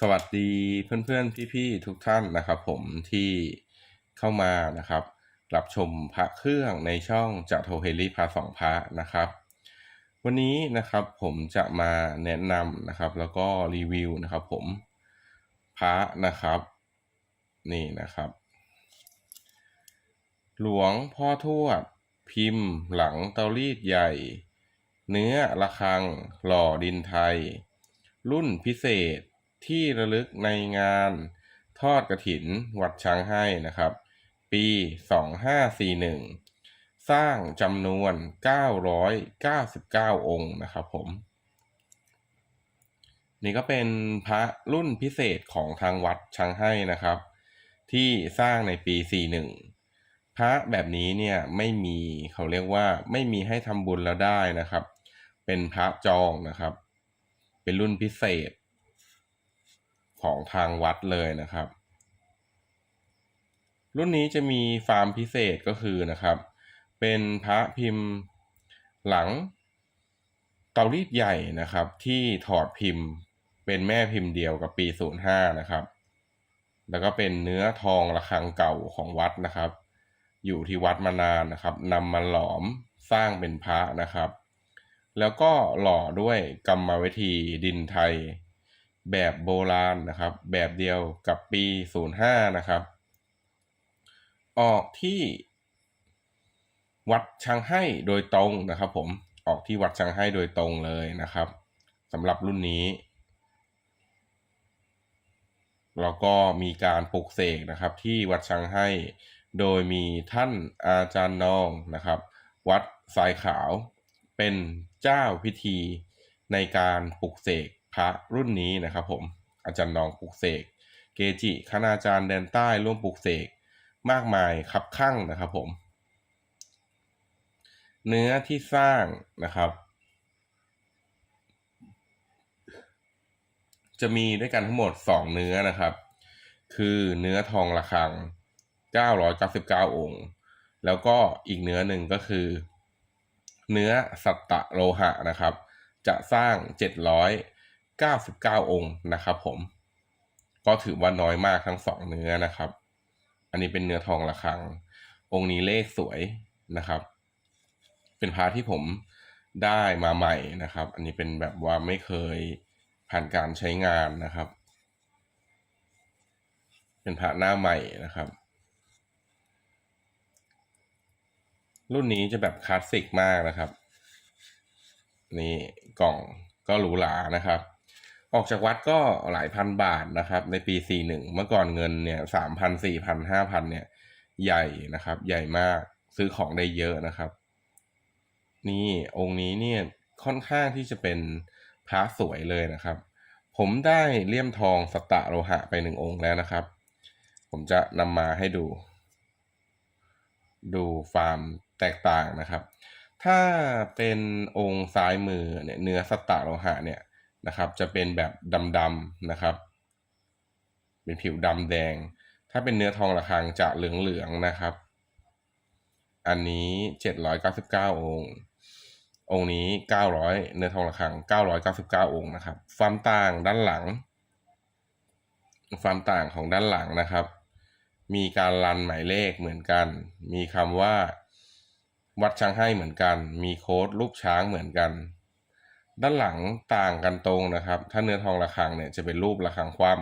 สวัสดีเพื่อนๆ พี่ๆ ทุกท่านนะครับผมที่เข้ามานะครับ รับชมพระเครื่องในช่องจะโทเฮลิพาสองพระนะครับ วันนี้นะครับผมจะมาแนะนำนะครับ แล้วก็รีวิวนะครับผมพระนะครับ นี่นะครับ หลวงพ่อทวด พิมพ์ หลังเตารีดใหญ่ เนื้อระฆัง หล่อดินไทย รุ่นพิเศษ ที่ระลึกในงานทอดกระถินวัดช้างให้นะครับ ปี 2541 สร้างจำนวน 999 องค์นะครับผม นี่ก็เป็นพระรุ่นพิเศษของทางวัดช้างให้นะครับ ที่สร้างในปี 41 พระแบบนี้เนี่ยไม่มีเขาเรียกว่าไม่มีให้ทำบุญแล้วได้นะครับ เป็นพระจองนะครับ เป็นรุ่นพิเศษ ของทางวัดเลยนะครับ รุ่นนี้จะมีฟาร์มพิเศษก็คือนะครับ เป็นพระพิมพ์หลังเตารีดใหญ่นะครับ ที่ถอดพิมพ์เป็นแม่พิมพ์เดียวกับปี 05 นะครับ แล้วก็เป็นเนื้อทองระฆังเก่าของวัดนะครับ อยู่ที่วัดมานานนะครับนำมาหลอมสร้างเป็นพระนะครับ แล้วก็หล่อด้วยกรรมวิธีดินไทย แบบโบราณนะครับ แบบเดียวกับปี 05 นะครับ ออกที่วัดชางให้โดยตรงนะครับ ผมออกที่วัดชางให้โดยตรงเลยนะครับสำหรับรุ่นนี้แล้วก็มีการปลุกเสกนะครับ ที่วัดชางให้โดยมีท่านอาจารย์นองนะครับ วัดทรายขาวเป็นเจ้าพิธีในการปลุกเสก พระรุ่นนี้นะครับผมอาจารย์นองปลุกเสก เกจิคณาจารย์แดนใต้ร่วมปลุกเสก มากมายคับข้างนะครับผม เนื้อที่สร้างนะครับ จะมีด้วยกันทั้งหมด 2 เนื้อนะครับ คือเนื้อทองระฆัง 999 องค์ แล้วก็อีกเนื้อหนึ่งก็คือ เนื้อสัตตะโลหะนะครับ จะสร้าง 99 องค์นะครับผม ก็ถือว่าน้อยมากทั้งสองเนื้อนะครับ อันนี้เป็นเนื้อทองระฆัง องค์นี้เลขสวยนะครับ เป็นพระที่ผมได้มาใหม่นะครับ อันนี้เป็นแบบว่าไม่เคยผ่านการใช้งานนะครับ เป็นพระหน้าใหม่นะครับ รุ่นนี้จะแบบคลาสสิกมากนะครับ นี่กล่องก็หรูหรานะครับ ออกจากวัดก็หลายพันบาทนะครับ ในปี 41 เมื่อก่อนเงินเนี่ยสามพันสี่พันห้าพันเนี่ย ใหญ่นะครับ ใหญ่มากซื้อของได้เยอะนะครับ นี่องค์นี้เนี่ยค่อนข้างที่จะเป็นพระสวยเลยนะครับ ผมได้เลี่ยมทองสตะโลหะไปหนึ่งองค์แล้วนะครับ ผมจะนำมาให้ดู ดูฟาร์มแตกต่างนะครับ ถ้าเป็นองค์ซ้ายมือเนี่ยเนื้อสตะโลหะเนี่ย นะครับจะเป็นแบบดำๆนะครับ เป็นผิวดำแดง ถ้าเป็นเนื้อทองระฆังจะเหลืองๆนะครับ อันนี้ 799 องค์ องค์นี้ 900 เนื้อทองระฆัง 999 องค์นะครับความต่างด้านหลังความต่างของด้านหลังนะครับ มีการรันหมายเลขเหมือนกัน มีคำว่า วัดช้างให้เหมือนกัน มีโค้ดรูปช้างเหมือนกัน ด้านหลังต่างกันตรงนะครับ ถ้าเนื้อทองระฆังเนี่ยจะเป็นรูประฆังคว่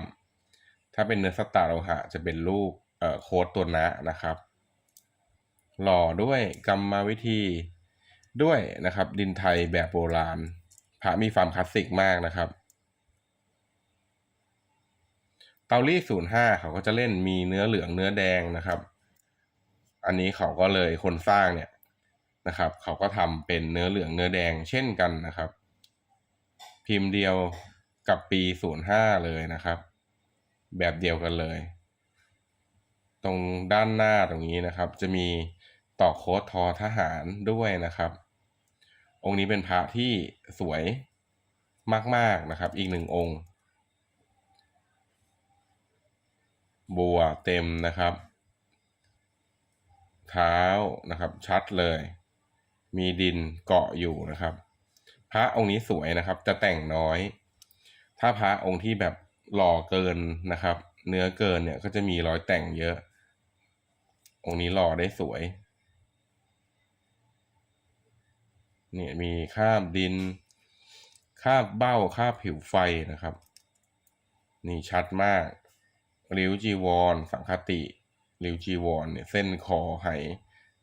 ำถ้าเป็นเนื้อสตาร์โลหะจะเป็นรูปโค้ดตัวนะนะครับ หล่อด้วยกรรมวิธีด้วยนะครับ ดินไทยแบบโบราณพระมีความคลาสสิกมากนะครับ เตารีดศูนย์ห้าเขาก็จะเล่นมีเนื้อเหลืองเนื้อแดงนะครับ อันนี้เขาก็เลยคนสร้างเนี่ยนะครับ เขาก็ทำเป็นเนื้อเหลืองเนื้อแดงเช่นกันนะครับ พิมพ์เดียวกับปีศูนย์ห้าเลยนะครับ แบบเดียวกันเลย ตรงด้านหน้าตรงนี้นะครับ จะมีต่อโค้ดทอทหารด้วยนะครับ องค์นี้เป็นพระที่สวยมาก ๆ นะครับ อีกหนึ่งองค์ บัวเต็มนะครับ เท้านะครับชัดเลย มีดินเกาะอยู่นะครับ พระองค์นี้สวยนะครับ จะแต่งน้อย ถ้าพระองค์ที่แบบหล่อเกินนะครับ เนื้อเกินเนี่ยก็จะมีรอยแต่งเยอะ องค์นี้หล่อได้สวยเนี่ยมีคาบดินคาบเบ้าคาบผิวไฟนะครับ นี่ชัดมากริ้วจีวร สังคติริ้วจีวรเนี่ยเส้นคอไห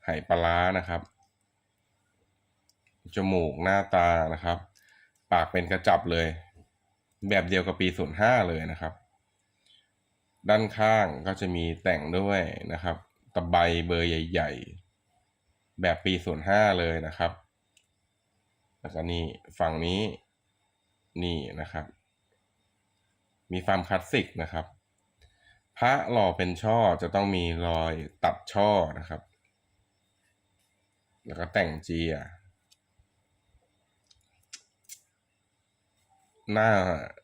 ไหปลาร้านะครับ จมูกหน้าตานะครับ ปากเป็นกระจับเลย แบบเดียวกับปีศูนย์ห้าเลยนะครับ ด้านข้างก็จะมีแต่งด้วยนะครับ ตะไบเบอร์ใหญ่ ๆ แบบปีศูนย์ห้าเลยนะครับ แล้วก็นี่ฝั่งนี้นี่นะครับ มีความคลาสสิกนะครับ พระหล่อเป็นช่อจะต้องมีรอยตัดช่อนะครับ แล้วก็แต่งเจีย หน้า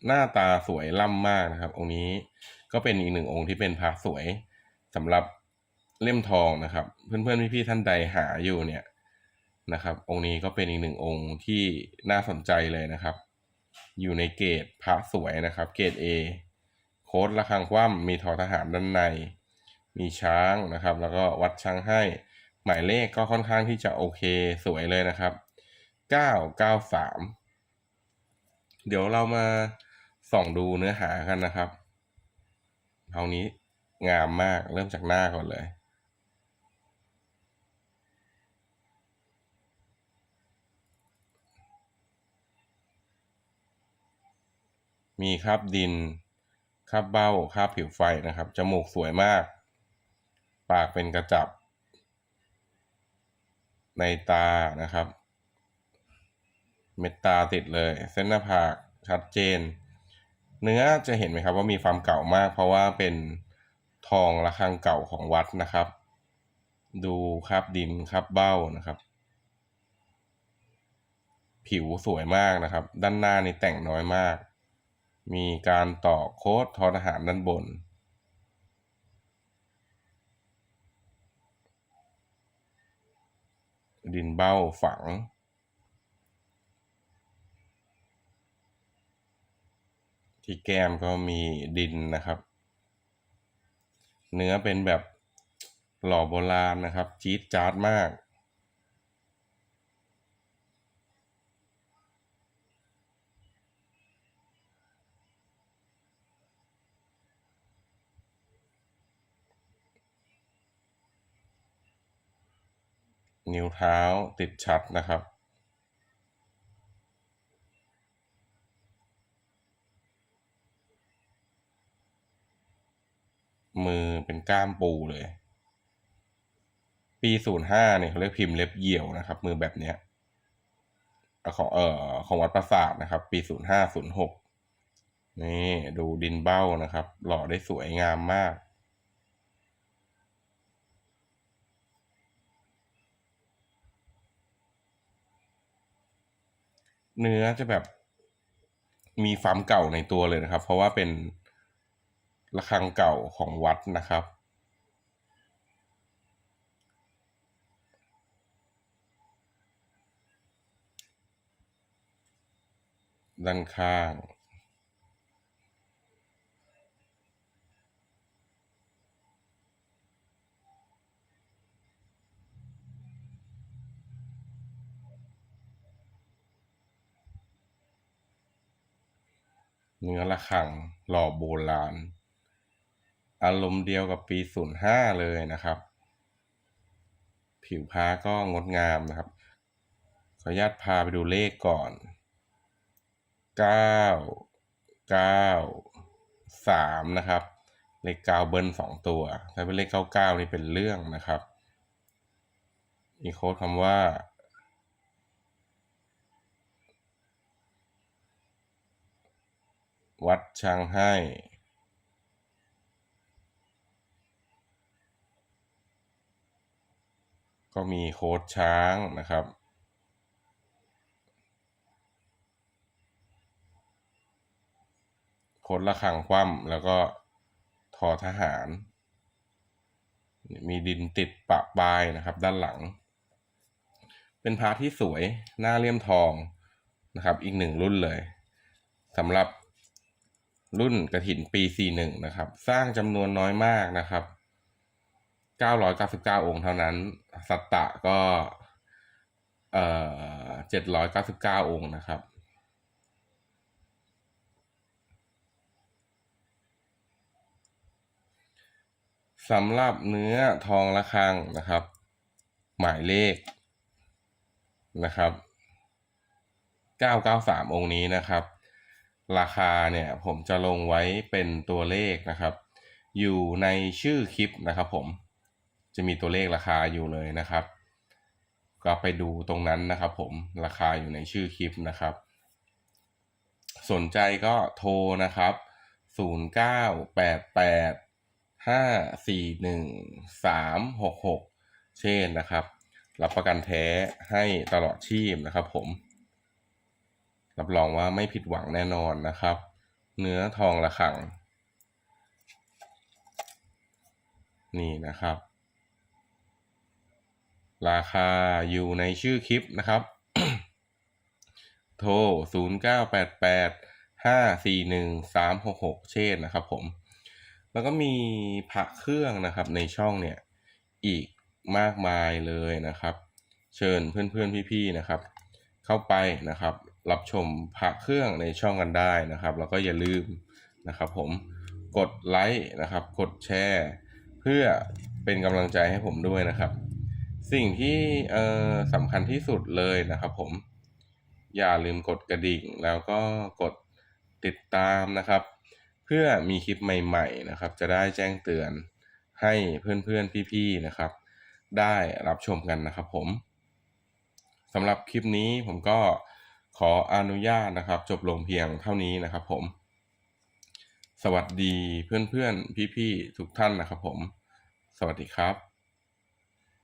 หน้าตาสวยล่ำมากนะครับ องค์นี้ก็เป็นอีกหนึ่งองค์ที่เป็นพระสวยสำหรับเล่มทองนะครับ เพื่อนๆพี่ๆท่านใดหาอยู่เนี่ยนะครับ องค์นี้ก็เป็นอีกหนึ่งองค์ที่น่าสนใจเลยนะครับ อยู่ในเกรดพระสวยนะครับ เกรด A โค้ดระฆังคว่ำมีทอทหารด้านใน มีช้างนะครับ แล้วก็วัดช้างให้ หมายเลขก็ค่อนข้างที่จะโอเคสวยเลยนะครับ 993 เดี๋ยวเรามาส่องดูเนื้อหากันนะครับเท่านี้งามมากเริ่มจากหน้าก่อนเลยมีคราบดินคราบเบ้าคราบผิวไฟนะครับ จมูกสวยมาก ปากเป็นกระจับ ในตานะครับ เม็ดตาติดเลย เส้นหน้าผากชัดเจน เนื้อจะเห็นไหมครับว่ามีความเก่ามาก เพราะว่าเป็นทองระฆังเก่าของวัดนะครับ ดูครับดินครับเบ้านะครับ ผิวสวยมากนะครับ ด้านหน้านี่แต่งน้อยมาก มีการต่อโค้ดทอทหารด้านบนดินเบ้าฝัง ที่แก้มก็มีดินนะครับ เนื้อเป็นแบบหล่อโบราณนะครับ จี๊ดจ๊าดมากนิ้วเท้าติดชัดนะครับ มือเป็นก้ามปูเลย ปีศูนย์ห้าเนี่ยเขาเรียกพิมพ์เล็บเหี่ยวนะครับ มือแบบเนี้ยของเอ่อของวัดประสาทนะครับ ปีศูนย์ห้าศูนย์หกนี่ดูดินเบ้านะครับ หล่อได้สวยงามมาก เนื้อจะแบบมีความเก่าในตัวเลยนะครับ เพราะว่าเป็น ระฆังเก่าของวัดนะครับ ด้านข้างเนื้อระฆังหล่อโบราณ อารมณ์เดียวกับปีศูนย์ห้าเลยนะครับ ผิวพ้าก็งดงามนะครับ ขออนุญาตพาไปดูเลขก่อนเก้าเก้าสามนะครับ เลขเก้าเบิ้ลสองตัว ถ้าเป็นเลขเก้าเก้านี่เป็นเรื่องนะครับ มีโค้ดคำว่าวัดช้างให้ ก็มีโค้ดช้างนะครับ โค้ดระฆังคว่ำแล้วก็ทอทหาร มีดินติดปะปลายนะครับ ด้านหลัง เป็นพาที่สวยหน้าเลี่ยมทองนะครับ อีกหนึ่งรุ่นเลยสำหรับรุ่นกระถินปี 41 นะครับ สร้างจำนวนน้อยมากนะครับ 999 องค์เท่านั้น สัตตะก็เอ่อ799 องค์นะครับ สำหรับเนื้อทองระฆังนะครับ หมายเลขนะครับ 993 องค์นี้นะครับ ราคาเนี่ยผมจะลงไว้เป็นตัวเลขนะครับ อยู่ในชื่อคลิปนะครับผม จะมีตัวเลขราคาอยู่เลยนะครับ ก็ไปดูตรงนั้นนะครับ ผมราคาอยู่ในชื่อคลิปนะครับ สนใจก็โทรนะครับ 0988 541 366 เช่นนะครับ รับประกันแท้ให้ตลอดชีพนะครับ ผม รับรองว่าไม่ผิดหวังแน่นอนนะครับ เนื้อทองระขัง นี่นะครับ ราคาอยู่ในชื่อคลิปนะครับ โทร 0988 541 366 เช่นนะครับผม แล้วก็มีพระเครื่องนะครับในช่องเนี่ยอีกมากมายเลยนะครับ เชิญเพื่อนๆพี่ๆนะครับ เข้าไปนะครับ รับชมพระเครื่องในช่องกันได้นะครับ แล้วก็อย่าลืมนะครับผมกดไลค์นะครับ กดแชร์ เพื่อเป็นกำลังใจให้ผมด้วยนะครับ สิ่งที่เออสำคัญที่สุดเลยนะครับผม อย่าลืมกดกระดิ่ง แล้วก็กดติดตามนะครับ เพื่อมีคลิปใหม่ ๆนะครับ จะได้แจ้งเตือนให้เพื่อนๆพี่ๆนะครับ ได้รับชมกันนะครับผมสำหรับคลิปนี้ผมก็ขออนุญาตนะครับ จบลงเพียงเท่านี้นะครับผม สวัสดีเพื่อนๆพี่ๆทุกท่านนะครับผม สวัสดีครับ